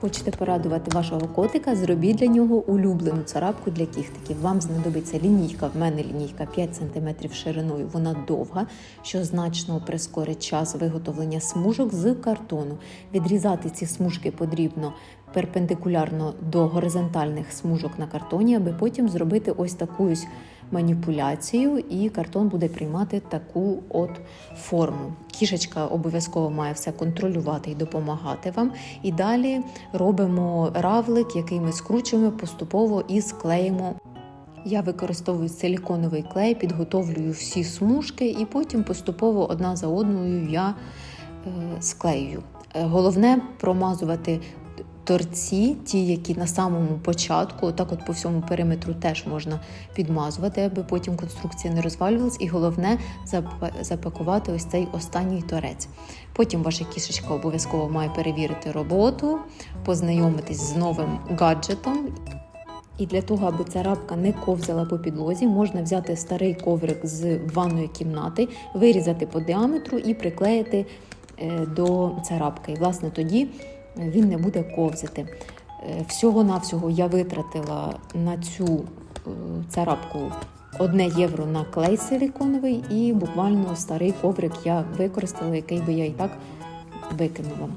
Хочете порадувати вашого котика? Зробіть для нього улюблену царапку для кіхтиків. Вам знадобиться лінійка. В мене лінійка 5 см шириною. Вона довга, що значно прискорить час виготовлення смужок з картону. Відрізати ці смужки потрібно перпендикулярно до горизонтальних смужок на картоні, аби потім зробити ось таку ось маніпуляцію, і картон буде приймати таку от форму. Кішечка обов'язково має все контролювати і допомагати вам. І далі робимо равлик, який ми скручуємо поступово і склеїмо. Я використовую силіконовий клей, підготовлюю всі смужки, і потім поступово одна за одною я е, склеюю. Е, Головне промазувати торці, ті, які на самому початку, так от по всьому периметру теж можна підмазувати, аби потім конструкція не розвалювалась. І головне запакувати ось цей останній торець. Потім ваша кішечка обов'язково має перевірити роботу, познайомитись з новим гаджетом. І для того, аби царапка не ковзала по підлозі, можна взяти старий коврик з ванної кімнати, вирізати по діаметру і приклеїти е, до царапки. І власне тоді він не буде ковзати. Е, Всього-навсього я витратила на цю е, царапку 1 євро на клей силіконовий і буквально старий коврик я використала, який би я і так викинула.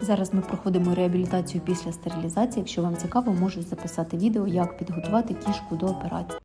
Зараз ми проходимо реабілітацію після стерилізації. Якщо вам цікаво, можу записати відео, як підготувати кішку до операції.